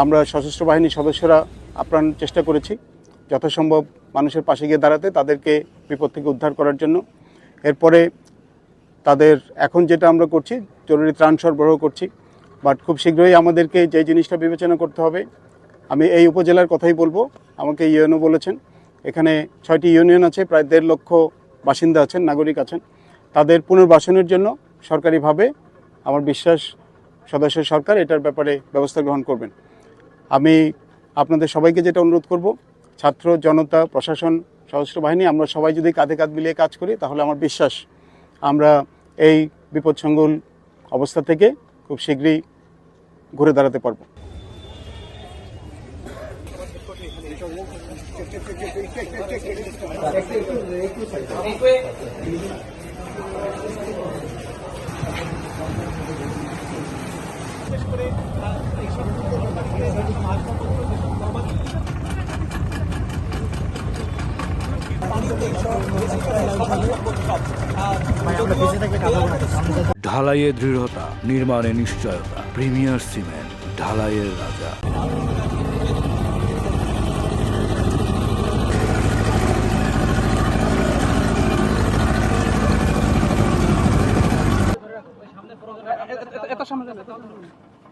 আমরা সশস্ত্র বাহিনীর সদস্যরা আপ্রাণ চেষ্টা করেছি। যথাসম্ভব মানুষের পাশে গিয়ে দাঁড়াতে, তাদেরকে বিপদ থেকে উদ্ধার করার জন্য। এরপরে তাদের এখন যেটা আমরা করছি, জরুরি ত্রাণ সরবরাহ করছি। বাট খুব শীঘ্রই আমাদেরকে যে জিনিসটা বিবেচনা করতে হবে, আমি এই উপজেলার কথাই বলব। আমাকে ইউএনও বলেছেন। এখানে ছয়টি ইউনিয়ন আছে, প্রায় দেড় লক্ষ বাসিন্দা আছেন, নাগরিক আছেন। তাদের পুনর্বাসনের জন্য সরকারিভাবে আমার বিশ্বাস, সদস্য সরকার এটার ব্যাপারে ব্যবস্থা গ্রহণ করবেন। আমি আপনাদের সবাইকে যেটা অনুরোধ করব, ছাত্র, জনতা, প্রশাসন, সশস্ত্র বাহিনী, আমরা সবাই যদি কাঁধে কাঁধ মিলিয়ে কাজ করি, তাহলে আমার বিশ্বাস আমরা এই বিপদসঙ্গুল অবস্থা থেকে খুব শীঘ্রই ঘুরে দাঁড়াতে পারব। ঢালাইয়ে দৃঢ়তা নির্মাণে নিশ্চয়তা। প্রিমিয়ার সিমেন্ট ঢালাইয়ের রাজা। এত সামনে